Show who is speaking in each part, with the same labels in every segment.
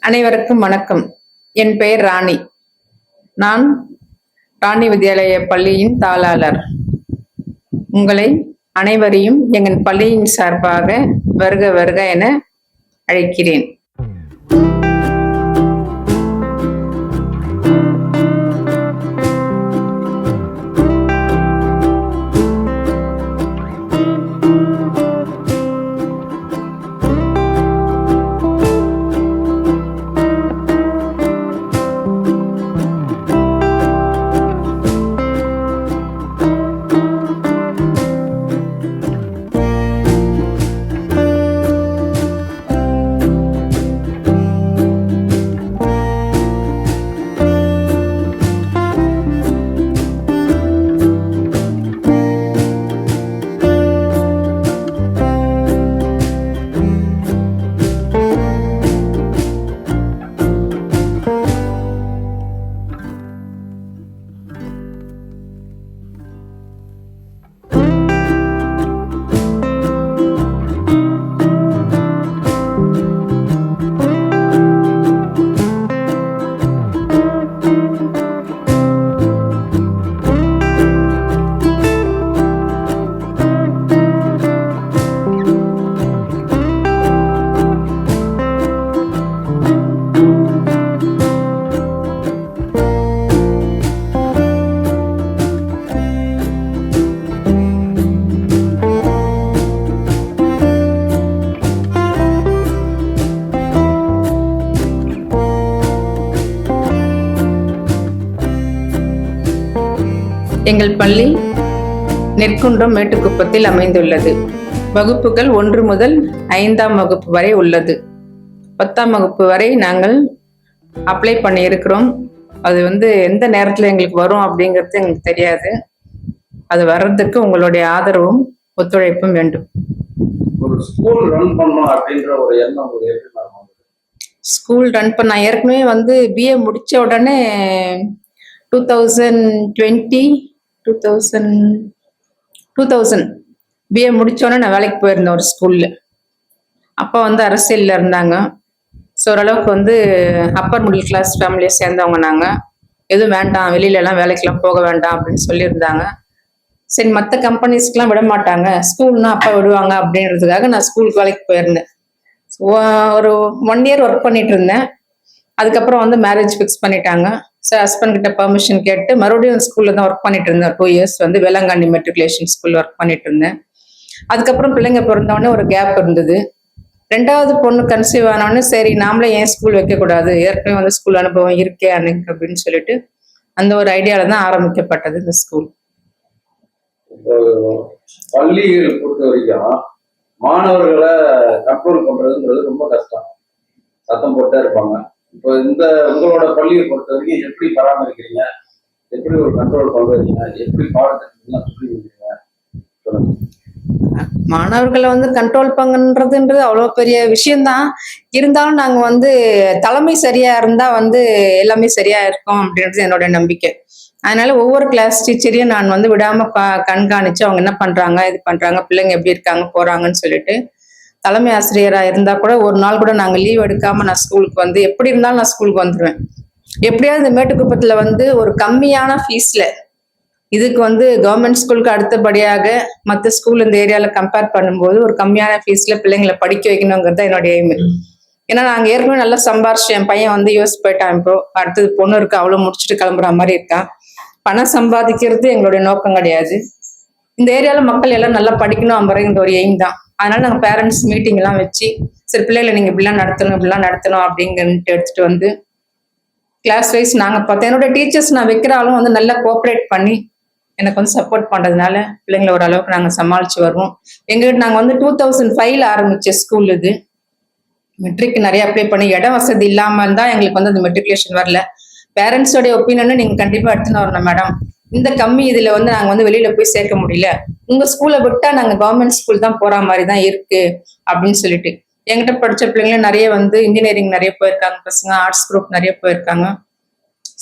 Speaker 1: அனைவருக்கும் வணக்கம். என் பெயர் ராணி. நான் ராணி வித்யாலய பள்ளியின் தாளாளர். உங்களை அனைவரையும் எங்கள் பள்ளியின் சார்பாக வருக வருக என அழைக்கிறேன். எங்கள் பள்ளி நெற்குன்றம் மேட்டுக்குப்பத்தில் அமைந்துள்ளது. வகுப்புகள் ஒன்று முதல் ஐந்தாம் வகுப்பு வரை உள்ளது. பத்தாம் வகுப்பு வரை நாங்கள் அப்ளை பண்ணியிருக்கிறோம். அது வந்து எந்த நேரத்தில் எங்களுக்கு வரும் அப்படிங்கிறது எங்களுக்கு தெரியாது. அது வர்றதுக்கு உங்களுடைய ஆதரவும் ஒத்துழைப்பும் வேண்டும்.
Speaker 2: ஸ்கூல் ரன் பண்ணணும் அப்படின்ற ஒரு எண்ணம் உங்களுக்கு எப்படி மேம் வந்தது?
Speaker 1: ஸ்கூல் ரன் பண்ண ஏற்கனவே வந்து பிஏ முடிச்ச உடனே two thousand twenty two thousand two thousand BA முடித்தோடனே நான் வேலைக்கு போயிருந்தேன் ஒரு ஸ்கூலில் அப்பா வந்து அரசியலில் இருந்தாங்க. ஸோ ஓரளவுக்கு வந்து அப்பர் மிடில் கிளாஸ் ஃபேமிலியை சேர்ந்தவங்க நாங்கள் எதுவும் வேண்டாம் வெளியிலலாம் வேலைக்கெல்லாம் போக வேண்டாம் அப்படின்னு சொல்லியிருந்தாங்க. சரி மற்ற கம்பெனிஸ்க்கெலாம் விட மாட்டாங்க. ஸ்கூல்னா அப்பா விடுவாங்க அப்படின்றதுக்காக நான் ஸ்கூலுக்கு வேலைக்கு போயிருந்தேன். ஒரு ஒன் இயர் ஒர்க் பண்ணிட்டு இருந்தேன். அதுக்கப்புறம் வந்து மேரேஜ் ஃபிக்ஸ் பண்ணிட்டாங்க. சார் ஹஸ்பண்ட் கிட்ட பர்மிஷன் கேட்டு மறுபடியும் ஸ்கூல்ல தான் ஒர்க் பண்ணிட்டு இருந்தேன். டூ இயர்ஸ் வந்து வேளாங்கண்ணி மெட்ரிகுலேஷன் ஸ்கூல் ஒர்க் பண்ணிட்டு இருந்தேன். அதுக்கப்புறம் பிள்ளைங்க பிறந்தவொடனே ஒரு கேப் இருந்தது. ரெண்டாவது பொண்ணு கன்சீவ் ஆனோடனே சரி நாமளே ஏன் ஸ்கூல் வைக்கக்கூடாது? ஏற்கனவே வந்து ஸ்கூல் அனுபவம் இருக்கே எனக்கு அப்படின்னு சொல்லிட்டு அந்த ஒரு ஐடியாவில் தான் ஆரம்பிக்கப்பட்டது இந்த ஸ்கூல்
Speaker 2: இப்போ பள்ளிகள் பொறுத்த வரைக்கும் மாணவர்களை கண்ட்ரோல் பண்றதுன்றது ரொம்ப கஷ்டம். சத்தம் போட்டே இருப்பாங்க. இப்போ இந்த உங்களோட பள்ளியை பொறுத்த வரைக்கும் எப்படி பராமரிக்கிறீங்க? எப்படி ஒரு கண்ட்ரோல் பண்றீங்க? எப்படி பாடத்திட்டம்லாம் சொல்லி கொடுக்குறீங்க சொல்லுங்க.
Speaker 1: மாணவர்களை வந்து கண்ட்ரோல் பண்ணுறதுன்றது அவ்வளோ பெரிய விஷயம்தான். இருந்தாலும் நாங்கள் வந்து தலைமை சரியா இருந்தா வந்து எல்லாமே சரியா இருக்கும் அப்படின்றது என்னோட நம்பிக்கை. அதனால ஒவ்வொரு கிளாஸ் டீச்சரையும் நான் வந்து விடாம கண்காணிச்சு அவங்க என்ன பண்றாங்க இது பண்றாங்க பிள்ளைங்க எப்படி இருக்காங்க போறாங்கன்னு சொல்லிட்டு தலைமை ஆசிரியராக இருந்தால் கூட ஒரு நாள் கூட நாங்கள் லீவ் எடுக்காமல் நான் ஸ்கூலுக்கு வந்து எப்படி இருந்தாலும் நான் ஸ்கூலுக்கு வந்துடுவேன் எப்படியாவது இந்த மேட்டுக்குப்பத்தில் வந்து ஒரு கம்மியான ஃபீஸில் இதுக்கு வந்து கவர்மெண்ட் ஸ்கூலுக்கு அடுத்தபடியாக மற்ற ஸ்கூல் இந்த ஏரியாவில் கம்பேர் பண்ணும்போது ஒரு கம்மியான ஃபீஸில் பிள்ளைங்களை படிக்க வைக்கணுங்கிறது தான் என்னுடைய எய்மு ஏன்னா நாங்கள் ஏற்கனவே நல்லா சம்பாரிச்சு என் பையன் வந்து யூஎஸ் போயிட்டான் இப்போ அடுத்தது பொண்ணு இருக்கு அவ்வளோ முடிச்சுட்டு கிளம்புற மாதிரி இருக்கான் பணம் சம்பாதிக்கிறது எங்களுடைய நோக்கம் கிடையாது. இந்த ஏரியால மக்கள் எல்லாம் நல்லா படிக்கணும் அப்படிங்கிற ஒரு எய்ம் தான். அதனால நாங்க பேரண்ட்ஸ் மீட்டிங் எல்லாம் வச்சு சரி பிள்ளைகளை நீங்க இப்படிலாம் நடத்தணும் இப்படிலாம் நடத்தணும் அப்படிங்கன்ட்டு எடுத்துட்டு வந்து கிளாஸ் வைஸ் நாங்க பார்த்தோம். என்னோட டீச்சர்ஸ் நான் வைக்கிறாலும் வந்து நல்லா கோஆப்ரேட் பண்ணி எனக்கு வந்து சப்போர்ட் பண்றதுனால பிள்ளைங்களை ஓரளவுக்கு நாங்க சமாளிச்சு வருவோம். எங்ககிட்ட நாங்க வந்து டூ தௌசண்ட் ஃபைவ்ல ஆரம்பிச்ச ஸ்கூல் இது. மெட்ரிக் நிறைய அப்ளை பண்ணி இடம் வசதி இல்லாமல் தான் எங்களுக்கு வந்து அந்த மெட்ரிகுலேஷன் வரல. பேரண்ட்ஸோடைய ஒப்பீனியன் நீங்க கண்டிப்பா எடுத்துன்னு வரணும் மேடம் இந்த கம்மி இதில் வந்து நாங்கள் வந்து வெளியில் போய் சேர்க்க முடியல. உங்கள் ஸ்கூலை விட்டால் நாங்கள் கவர்மெண்ட் ஸ்கூல் தான் போகிற மாதிரி தான் இருக்குது அப்படின்னு சொல்லிட்டு. என்கிட்ட படிச்ச பிள்ளைங்களும் நிறைய வந்து இன்ஜினியரிங் நிறைய போயிருக்காங்க பசங்க ஆர்ட்ஸ் குரூப் நிறைய போயிருக்காங்க.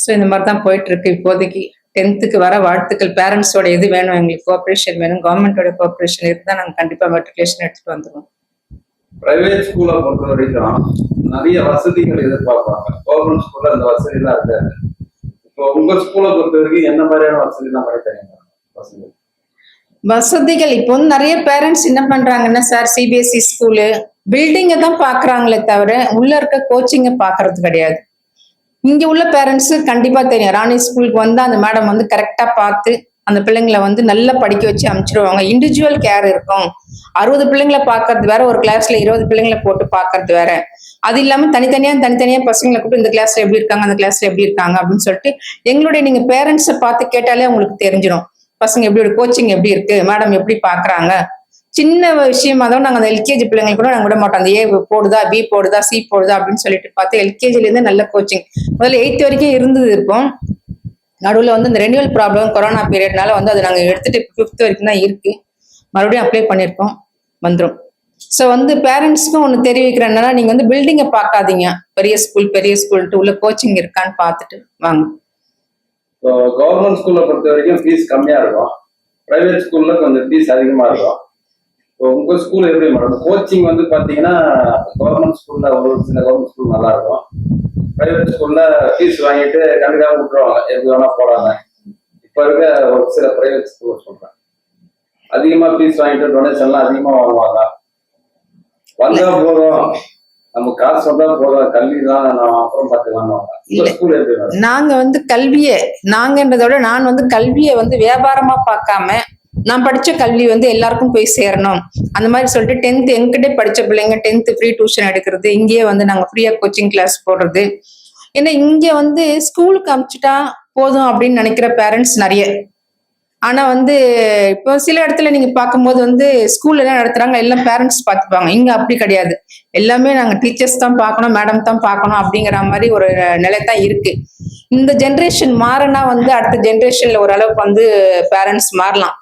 Speaker 1: ஸோ இந்த மாதிரி தான் போயிட்டு இருக்கு. இப்போதைக்கு டென்த்துக்கு வர வாழ்த்துக்கள். பேரண்ட்ஸோட இது வேணும்? எங்களுக்கு கோஆப்ரேஷன் வேணும். கவர்மெண்டோட கோஆப்ரேஷன் இருந்தால் நாங்கள் கண்டிப்பாக மெட்ரிகுலேஷன் எடுத்துகிட்டு வந்துடுவோம்
Speaker 2: பிரைவேட் ஸ்கூலை பொறுத்த வரைக்கும் நிறைய வசதிகள் எதிர்பார்ப்பாங்க. கவர்மெண்ட் ஸ்கூலில் அந்த வசதி இருக்காது. உங்க ஸ்கூலை பொறுத்த வரைக்கும் என்ன மாதிரியான வசதி எல்லாம் கிடைக்கிறாங்க
Speaker 1: வசதிகள் இப்போ வந்து நிறைய பேரண்ட்ஸ் என்ன பண்றாங்கன்னா சார் சிபிஎஸ்இ ஸ்கூலு பில்டிங்கை தான் பாக்குறாங்களே தவிர உள்ள இருக்க கோச்சிங்கை பாக்குறது கிடையாது. இங்க உள்ள பேரண்ட்ஸ் கண்டிப்பா தெரியும். ராணி ஸ்கூலுக்கு வந்து அந்த மேடம் வந்து கரெக்டா பார்த்து அந்த பிள்ளைங்களை வந்து நல்லா படிக்க வச்சு அனுப்பிச்சிடுவாங்க. இண்டிவிஜுவல் கேர் இருக்கும். அறுபது பிள்ளைங்களை பார்க்கறது வேற ஒரு கிளாஸ்ல இருபது பிள்ளைங்களை போட்டு பார்க்கறது வேற. அது இல்லாம தனித்தனியா தனித்தனியா பசங்களை கூப்பிட்டு இந்த கிளாஸ்ல எப்படி இருக்காங்க அந்த கிளாஸ்ல எப்படி இருக்காங்க அப்படின்னு சொல்லிட்டு எங்களுடைய நீங்க பேரண்ட்ஸை பார்த்து கேட்டாலே உங்களுக்கு தெரிஞ்சிடும். பசங்க எப்படி ஒரு கோச்சிங் எப்படி இருக்கு மேடம் எப்படி பாக்குறாங்க சின்ன விஷயமா தான் நாங்கள் அந்த எல்கேஜி பிள்ளைங்களுக்கு கூட நாங்கள் விட மாட்டோம். அந்த ஏ போடுதா பி போடுதா சி போடுதா அப்படின்னு சொல்லிட்டு பார்த்து எல்கேஜிலேருந்து நல்ல கோச்சிங் முதல்ல எயித் வரைக்கும் இருந்தது இருக்கும். நடுவில் வந்து இந்த ரெனியூவல் ப்ராப்ளம் கொரோனா பீரியட்னால வந்து அதை நாங்கள் எடுத்துட்டு ஃபிஃப்த் வரைக்கும் தான் இருக்கு. மறுபடியும் அப்ளை பண்ணியிருக்கோம் வந்துடும் ஸோ வந்து பேரண்ட்ஸ்க்கும் ஒன்று தெரிவிக்கிறேன். என்னன்னா நீங்கள் வந்து பில்டிங்கை பார்க்காதீங்க. பெரிய ஸ்கூல் பெரிய ஸ்கூல்ட்டு உள்ள கோச்சிங் இருக்கான்னு பார்த்துட்டு வாங்க.
Speaker 2: கவர்மெண்ட் ஸ்கூலில் பொறுத்த வரைக்கும் ஃபீஸ் கம்மியா இருக்கும். பிரைவேட் ஸ்கூல்ல கொஞ்சம் ஃபீஸ் அதிகமாக இருக்கும். இப்போ உங்க ஸ்கூல் எப்படி மேடம் கோச்சிங் வந்து பாத்தீங்கன்னா கவர்மெண்ட் ஸ்கூல்ல ஒரு சில கவர்மெண்ட் ஸ்கூல் நல்லா இருக்கும். பிரைவேட் ஸ்கூல்ல ஃபீஸ் வாங்கிட்டு கண்டுக்காம விட்டுருவாங்க. எது வேணா போடாங்க இப்ப இருக்க ஒரு சில பிரைவேட் ஸ்கூல் சொல்றேன். அதிகமா ஃபீஸ் வாங்கிட்டு டொனேஷன்லாம் அதிகமா வாங்குவாங்க. வந்தா போதும். நம்ம காசு வந்தா போதும். கல்வி தான் நான் அப்புறம் பார்த்துக்கலாம்
Speaker 1: நாங்க வந்து கல்வியை நாங்கன்றதை விட நான் வந்து கல்வியை வந்து வியாபாரமா பார்க்காம நான் படிச்ச கல்வி வந்து எல்லாருக்கும் போய் சேரணும். அந்த மாதிரி சொல்லிட்டு டென்த் எங்கிட்டே படிச்ச பிள்ளைங்க டென்த் ஃப்ரீ டியூஷன் எடுக்கிறது இங்கேயே வந்து நாங்க ஃப்ரீயா கோச்சிங் கிளாஸ் போடுறது. ஏன்னா இங்க வந்து ஸ்கூலுக்கு அமிச்சுட்டா போதும் அப்படின்னு நினைக்கிற பேரண்ட்ஸ் நிறைய. ஆனா வந்து இப்போ சில இடத்துல நீங்க பார்க்கும்போது வந்து ஸ்கூல்ல என்ன நடத்துறாங்க எல்லாம் பேரண்ட்ஸ் பார்த்துப்பாங்க. இங்க அப்படி கிடையாது. எல்லாமே நாங்க டீச்சர்ஸ் தான் பார்க்கணும் மேடம் தான் பார்க்கணும் அப்படிங்கிற மாதிரி ஒரு நிலை தான் இருக்கு. இந்த ஜென்ரேஷன் மாறினா வந்து அடுத்த ஜென்ரேஷன்ல ஓரளவுக்கு வந்து பேரண்ட்ஸ் மாறலாம்.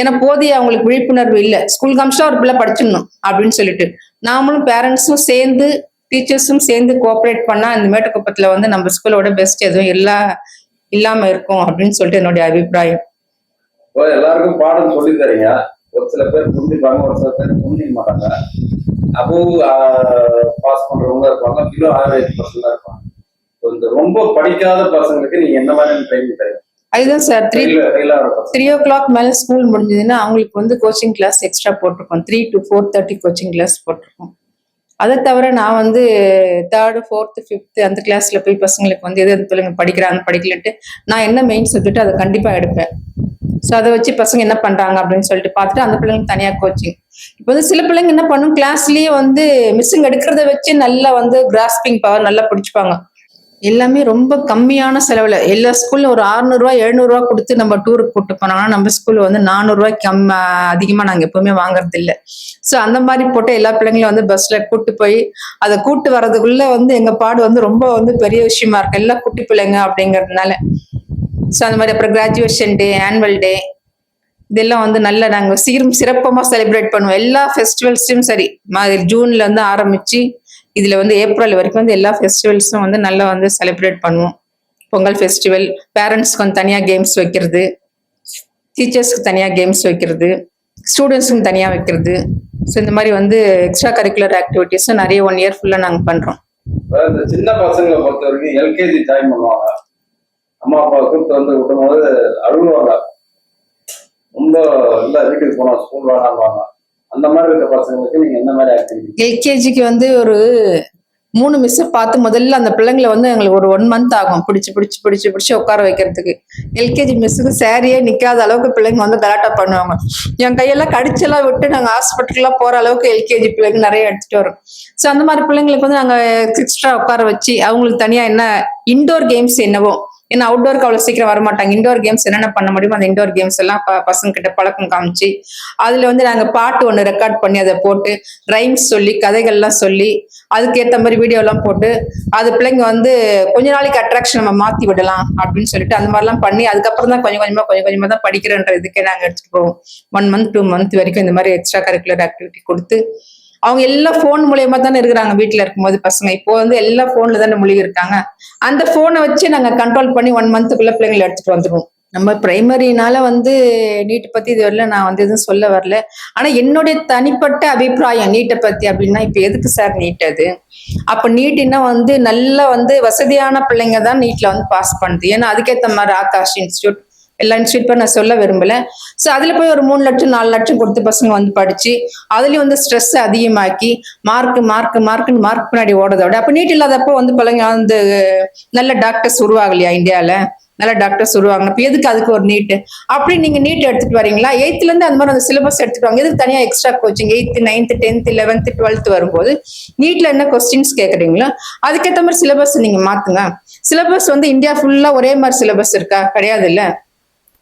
Speaker 1: ஏன்னா போதிய அவங்களுக்கு விழிப்புணர்வு இல்லை. ஸ்கூல் காமிச்சா ஒரு பிள்ளை படிச்சிடணும் அப்படின்னு சொல்லிட்டு. நாமளும் பேரண்ட்ஸும் சேர்ந்து டீச்சர்ஸும் சேர்ந்து கோஆப்ரேட் பண்ணா இந்த மேட்டுக்குப்பத்துல வந்து நம்ம ஸ்கூலோட பெஸ்ட் எதுவும் இல்லா இல்லாம இருக்கும் அப்படின்னு சொல்லிட்டு என்னுடைய அபிப்பிராயம்.
Speaker 2: எல்லாருக்கும் பாடம் சொல்லி தரீங்க. ஒரு சில பேர் புரிஞ்சுப்பாங்க ஒரு சில பேர் புரிஞ்சிக்க மாட்டாங்க. அப்போ பாஸ் பண்றவங்க இருப்பாங்க. பிலோ ஆவரேஜ் பர்சன் இருப்பாங்க. ரொம்ப படிக்காத பசங்களுக்கு நீங்க என்ன மாதிரி ட்ரைனிங் தரீங்க.
Speaker 1: அதுதான் சார் த்ரீ த்ரீ ஓ கிளாக் மேலே ஸ்கூல் முடிஞ்சதுன்னா அவங்களுக்கு வந்து கோச்சிங் கிளாஸ் எக்ஸ்ட்ரா போட்டிருக்கோம். Three to four thirty coaching class போட்டிருக்கோம். அதை தவிர நான் வந்து தேர்டு ஃபோர்த்து ஃபிஃப்த்து அந்த கிளாஸ்ல போய் பசங்களுக்கு வந்து எது எது பிள்ளைங்க படிக்கிறாங்க படிக்கலன்ட்டு நான் என்ன மெயின் சப்ஜெக்ட் அதை கண்டிப்பாக எடுப்பேன். ஸோ அதை வச்சு பசங்க என்ன பண்றாங்க அப்படின்னு சொல்லிட்டு பார்த்துட்டு அந்த பிள்ளைங்களுக்கு தனியாக கோச்சிங் இப்போ வந்து சில பிள்ளைங்க என்ன பண்ணும் கிளாஸ்லயே வந்து மிஸ்ஸுங்க எடுக்கிறத வச்சு நல்லா வந்து கிராஸ்பிங் பவர் நல்லா பிடிச்சிப்பாங்க. எல்லாமே ரொம்ப கம்மியான செலவுல. எல்லா ஸ்கூல்ல ஒரு அறுநூறுவா எழுநூறுவா கொடுத்து நம்ம டூருக்கு கூட்டு போனாங்கன்னா நம்ம ஸ்கூல்ல வந்து நானூறுரூவா கம் அதிகமா நாங்க எப்பவுமே வாங்குறது இல்ல சோ அந்த மாதிரி போட்டு எல்லா பிள்ளைங்களும் வந்து பஸ்ல கூட்டு போய் அதை கூட்டு வர்றதுக்குள்ள வந்து எங்க பாடு வந்து ரொம்ப வந்து பெரிய விஷயமா இருக்கு. எல்லாம் குட்டி பிள்ளைங்க அப்படிங்கறதுனால. ஸோ அந்த மாதிரி அப்புறம் கிராஜுவேஷன் டே ஆனுவல் டே இதெல்லாம் வந்து நல்லா நாங்க சீரும் சிறப்பமா செலிப்ரேட் பண்ணுவோம். எல்லா ஃபெஸ்டிவல்ஸையும் சரி. மாதிரி ஜூன்ல இருந்து ஆரம்பிச்சு இதுல வந்து ஏப்ரல் வரைக்கும் வந்து எல்லா ஃபெஸ்டிவல்ஸும் வந்து நல்லா வந்து செலிப்ரேட் பண்ணுவோம். பொங்கல் ஃபெஸ்டிவல் பேரண்ட்ஸ்க்கு வந்து தனியாக கேம்ஸ் வைக்கிறது டீச்சர்ஸ்க்கு தனியாக கேம்ஸ் வைக்கிறது ஸ்டூடெண்ட்ஸுக்கு தனியாக வைக்கிறது. ஸோ இந்த மாதிரி வந்து எக்ஸ்ட்ரா கரிக்குலர் ஆக்டிவிட்டீஸும் நிறைய ஒன் இயர் ஃபுல்லாக
Speaker 2: நாங்கள் பண்ணுறோம் சின்ன பசங்களை பொறுத்த வரைக்கும் எல்கேஜி ஜாயின் பண்ணுவாங்க. அம்மா அப்பா கூப்பிட்டு வந்து விடும்போது அழுவாங்க ரொம்ப இல்ல வீட்டுக்கு போனோம் ஸ்கூல் வேணாம்பாங்க. அந்த மாதிரி இருக்க பசங்களுக்கு நீங்க என்ன மாதிரி ஆக்டிவிட்டி
Speaker 1: எல்கேஜிக்கு வந்து ஒரு மூணு மிஸ் பார்த்து முதல்ல அந்த பிள்ளைங்களை வந்து எங்களுக்கு ஒரு ஒன் மந்த் ஆகும். பிடிச்சி பிடிச்சி பிடிச்சி பிடிச்சி உட்கார வைக்கிறதுக்கு. எல்கேஜி மிஸ்ஸுக்கு சேரியே நிக்காத அளவுக்கு பிள்ளைங்க வந்து கலாட்டா பண்ணுவாங்க. என் கையெல்லாம் கடிச்செல்லாம் விட்டு நாங்க ஹாஸ்பிட்டல்லாம் போற அளவுக்கு எல்கேஜி பிள்ளைங்க நிறைய எடுத்துட்டு வரோம். ஸோ அந்த மாதிரி பிள்ளைங்களுக்கு வந்து நாங்க எக்ஸ்ட்ரா உட்கார வச்சு அவங்களுக்கு தனியா என்ன இன்டோர் கேம்ஸ் என்னவோ ஏன்னா அவுட்டோருக்கு அவ்வளவு சீக்கிரம் வரமாட்டாங்க. இண்டோர் கேம்ஸ் என்னென்ன பண்ண முடியுமோ அந்த இண்டோர் கேம்ஸ் எல்லாம் பசங்க கிட்ட பழக்கம் காமிச்சு அதுல வந்து நாங்க பாட்டு ஒன்று ரெக்கார்ட் பண்ணி அதை போட்டு ரைம்ஸ் சொல்லி கதைகள்லாம் சொல்லி அதுக்கேற்ற மாதிரி வீடியோ எல்லாம் போட்டு அது பிள்ளைங்க வந்து கொஞ்ச நாளைக்கு அட்ராக்ஷன் நம்ம மாத்தி விடலாம் அப்படின்னு சொல்லிட்டு அந்த மாதிரிலாம் பண்ணி அதுக்கப்புறம் தான் கொஞ்சம் கொஞ்சமா கொஞ்சம் கொஞ்சமா தான் படிக்கிறன்ற இதுக்கே நாங்க எடுத்துட்டு போவோம். ஒன் மந்த் டூ மந்த் வரைக்கும் இந்த மாதிரி எக்ஸ்ட்ரா கரிக்குலர் ஆக்டிவிட்டி கொடுத்து அவங்க எல்லாம் ஃபோன் மூலியமா தானே இருக்கிறாங்க வீட்டுல இருக்கும்போது பசங்க. இப்போ வந்து எல்லா ஃபோன்ல தானே மூழ்கி இருக்காங்க அந்த ஃபோனை வச்சு நாங்க கண்ட்ரோல் பண்ணி ஒன் மந்த்துக்குள்ள பிள்ளைங்களை எடுத்துட்டு வந்துருவோம். நம்ம பிரைமரினால வந்து நீட்டை பத்தி இது வரல நான் வந்து எதுவும் சொல்ல வரல. ஆனா என்னுடைய தனிப்பட்ட அபிப்பிராயம் நீட்டை பத்தி அப்படின்னா இப்ப எதுக்கு சார் நீட் அது? அப்ப நீட்டுன்னா வந்து நல்ல வந்து வசதியான பிள்ளைங்க தான் நீட்ல வந்து பாஸ் பண்ணுது. ஏன்னா அதுக்கேத்த மாதிரி ஆகாஷ் இன்ஸ்டியூட் எல்லா இன்ஸ்டியூட் நான் சொல்ல விரும்பல. ஸோ அதில் போய் ஒரு மூணு லட்சம் நாலு லட்சம் கொடுத்து பசங்க வந்து படிச்சு அதுலேயும் வந்து ஸ்ட்ரெஸ் அதிகமாக்கி மார்க் மார்க் மார்க்னு மார்க் பின்னாடி ஓடுறதோட விட நீட் இல்லாதப்போ வந்து பிள்ளைங்க வந்து நல்ல டாக்டர்ஸ் உருவாகலையா இந்தியாவில் நல்ல டாக்டர்ஸ் வருவாங்க இப்போ எதுக்கு அதுக்கு ஒரு நீட்டு அப்படி நீங்கள் நீட் எடுத்துகிட்டு வரீங்களா? எயித்துலேருந்து அந்த மாதிரி அந்த சிலபஸ் எடுத்துகிட்டு வாங்க. எதுக்கு தனியாக extra coaching eighth ninth tenth eleventh twelfth வரும்போது நீட்டில் என்ன கொஸ்டின்ஸ் கேட்குறீங்களோ அதுக்கேற்ற மாதிரி சிலபஸ் நீங்கள் மாத்துங்க. சிலபஸ் வந்து இந்தியா ஃபுல்லாக ஒரே மாதிரி சிலபஸ் இருக்கா? கிடையாது இல்லை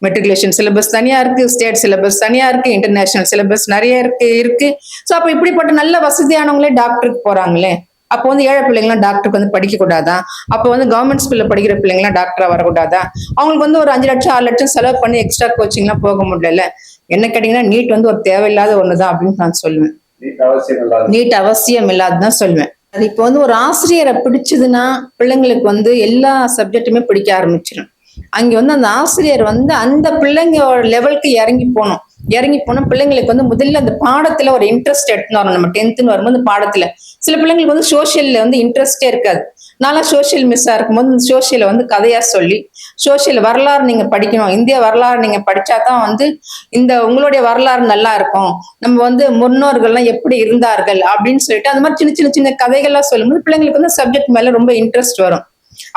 Speaker 1: மெட்ரிகுலேஷன் சிலபஸ் தனியா இருக்கு ஸ்டேட் சிலபஸ் தனியா இருக்கு இன்டர்நேஷனல் சிலபஸ் நிறைய இருக்கு இருக்கு. ஸோ அப்போ இப்படிப்பட்ட நல்ல வசதியானவங்களே டாக்டருக்கு போறாங்களே? அப்போ வந்து ஏழை பிள்ளைங்களாம் டாக்டருக்கு வந்து படிக்க கூடாதா? அப்போ வந்து கவர்மெண்ட் ஸ்கூல்ல படிக்கிற பிள்ளைங்களாம் டாக்டரா வரக்கூடாதா? அவங்களுக்கு வந்து ஒரு அஞ்சு லட்சம் ஆறு லட்சம் செலவு பண்ணி எக்ஸ்ட்ரா கோச்சிங்லாம் போக முடியல. என்ன கேட்டீங்கன்னா நீட் வந்து ஒரு தேவையில்லாத ஒண்ணுதான் அப்படின்னு நான் சொல்லுவேன்.
Speaker 2: நீட் அவசியம் இல்லாத
Speaker 1: நீட் அவசியம் இல்லாததான் சொல்லுவேன். அது இப்போ வந்து ஒரு ஆசிரியரை பிடிச்சதுன்னா பிள்ளைங்களுக்கு வந்து எல்லா சப்ஜெக்ட்டுமே பிடிக்க ஆரம்பிச்சிடும் அங்க வந்து அந்த ஆசிரியர் வந்து அந்த பிள்ளைங்களோட லெவலுக்கு இறங்கி போகணும். இறங்கி போனா பிள்ளைங்களுக்கு வந்து முதல்ல அந்த பாடத்துல ஒரு இன்ட்ரெஸ்ட் எடுத்துன்னு வரணும். நம்ம டென்த்துன்னு வரும்போது பாடத்துல. சில பிள்ளைங்களுக்கு வந்து சோசியல்ல வந்து இன்ட்ரெஸ்டே இருக்காது. நான்லாம் சோஷியல் மிஸ்ஸா இருக்கும்போது இந்த சோஷியலை வந்து கதையா சொல்லி சோஷியல் வரலாறு நீங்க படிக்கணும். இந்திய வரலாறு நீங்க படிச்சாதான் வந்து இந்த உங்களுடைய வரலாறு நல்லா இருக்கும். நம்ம வந்து முன்னோர்கள்லாம் எப்படி இருந்தார்கள் அப்படின்னு சொல்லிட்டு அந்த மாதிரி சின்ன சின்ன சின்ன கதைகள்லாம் சொல்லும்போது பிள்ளைங்களுக்கு வந்து சப்ஜெக்ட் மேல ரொம்ப இன்ட்ரெஸ்ட் வரும்.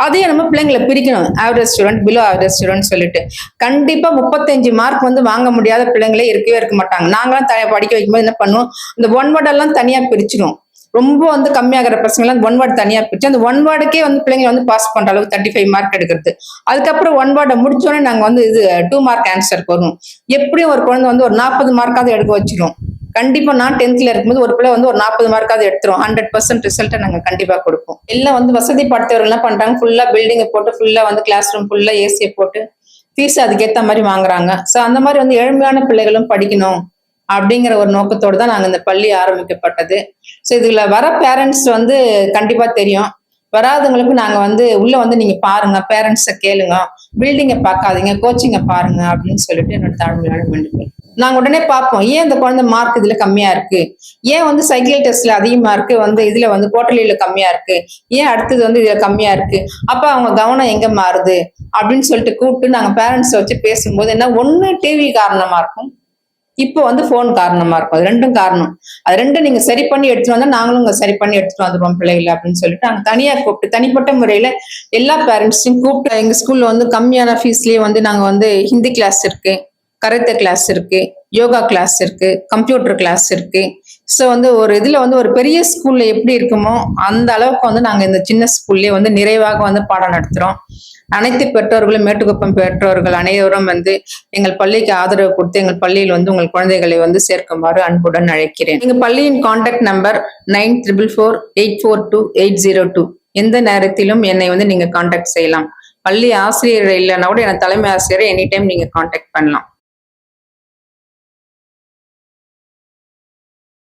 Speaker 1: அதையும் நம்ம பிள்ளைங்களை பிரிக்கணும். Average student below average student சொல்லிட்டு. கண்டிப்பா முப்பத்தஞ்சு மார்க் வந்து வாங்க முடியாத பிள்ளைங்களே இருக்கவே இருக்க மாட்டாங்க. நாங்களாம் த படிக்க வைக்கும்போது என்ன பண்ணுவோம்? இந்த ஒன் வேர்டெல்லாம் தனியா பிரிச்சிடும் ரொம்ப வந்து கம்மியாகிற பசங்களாம் ஒன் வேர்டு தனியா பிரிச்சு அந்த ஒன் வேர்டுக்கே வந்து பிள்ளைங்களை வந்து பாஸ் பண்ற அளவுக்கு தேர்ட்டி ஃபைவ் மார்க் எடுக்கிறது. அதுக்கப்புறம் ஒன் வேர்டை முடிச்சோடனே நாங்க வந்து இது டூ மார்க் ஆன்சர் வரும் எப்படியும் ஒரு குழந்தை வந்து ஒரு நாற்பது மார்க்காவது எடுக்க வச்சிடும் கண்டிப்பா நான் டென்த்ல இருக்கும்போது ஒரு பிள்ளை வந்து ஒரு நாற்பது மார்க்காவது எடுத்துரும். ஹண்ட்ரட் பர்சன்ட் ரிசல்ட்டை நாங்க கண்டிப்பா கொடுப்போம். எல்லாம் வந்து வசதி படுத்தவர்கள் எல்லாம் பண்றாங்க. ஃபுல்லா பில்டிங்கை போட்டு ஃபுல்லா வந்து கிளாஸ் ரூம் ஃபுல்லா ஏசியை போட்டு ஃபீஸ் அதுக்கேத்த மாதிரி வாங்குறாங்க. ஸோ அந்த மாதிரி வந்து ஏழ்மையான பிள்ளைகளும் படிக்கணும் அப்படிங்கிற ஒரு நோக்கத்தோடு தான் நாங்கள் இந்த பள்ளி ஆரம்பிக்கப்பட்டது. ஸோ இதுல வர பேரண்ட்ஸ் வந்து கண்டிப்பா தெரியும். வராதவங்களுக்கு நாங்க வந்து உள்ள வந்து நீங்க பாருங்க. பேரண்ட்ஸை கேளுங்க. பில்டிங்கை பார்க்காதீங்க. கோச்சிங்கை பாருங்க அப்படின்னு சொல்லிட்டு என்னோட தாழ்மையான வேண்டுகோள். நாங்கள் உடனே பார்ப்போம் ஏன் இந்த குழந்தை மார்க் இதில் கம்மியாக இருக்குது ஏன் வந்து சைக்கிள் டெஸ்ட்டில் அதிக மார்க்கு வந்து இதில் வந்து குவார்டர்லியில கம்மியாக இருக்குது ஏன் அடுத்தது வந்து இதில் கம்மியாக இருக்குது அப்போ அவங்க கவனம் எங்கே மாறுது? அப்படின்னு சொல்லிட்டு கூப்பிட்டு நாங்கள் பேரண்ட்ஸை வச்சு பேசும்போது என்ன ஒன்று டிவி காரணமாக இருக்கும் இப்போ வந்து ஃபோன் காரணமாக இருக்கும். அது ரெண்டும் காரணம். அது ரெண்டும் நீங்கள் சரி பண்ணி எடுத்துகிட்டு வந்தால் நாங்களும் உங்க சரி பண்ணி எடுத்துகிட்டு வந்துருவோம் பிள்ளைகளை அப்படின்னு சொல்லிட்டு நாங்கள் தனியாக கூப்பிட்டு தனிப்பட்ட முறையில் எல்லா பேரண்ட்ஸையும் கூப்பிட்டு எங்கள் ஸ்கூலில் வந்து கம்மியான ஃபீஸ்லேயே வந்து நாங்கள் வந்து ஹிந்தி கிளாஸ் இருக்குது கரத்த கிளாஸ் இருக்கு யோகா கிளாஸ் இருக்கு கம்ப்யூட்டர் கிளாஸ் இருக்கு. ஸோ வந்து ஒரு இதில் வந்து ஒரு பெரிய ஸ்கூல்ல எப்படி இருக்குமோ அந்த அளவுக்கு வந்து நாங்கள் இந்த சின்ன ஸ்கூல்லேயே வந்து நிறைவாக வந்து பாடம் நடத்துகிறோம் அனைத்து பெற்றோர்களும் மேட்டுக்குப்பம் பெற்றோர்கள் அனைவரும் வந்து எங்கள் பள்ளிக்கு ஆதரவு கொடுத்து எங்கள் பள்ளியில் வந்து உங்கள் குழந்தைகளை வந்து சேர்க்குமாறு அன்புடன் அழைக்கிறேன். எங்கள் பள்ளியின் contact number nine triple four eight four two eight zero two எந்த நேரத்திலும் என்னை வந்து நீங்க காண்டாக்ட் செய்யலாம். பள்ளி ஆசிரியர் இல்லைன்னா கூட என் தலைமை ஆசிரியரை எனி டைம் நீங்க காண்டாக்ட் பண்ணலாம்.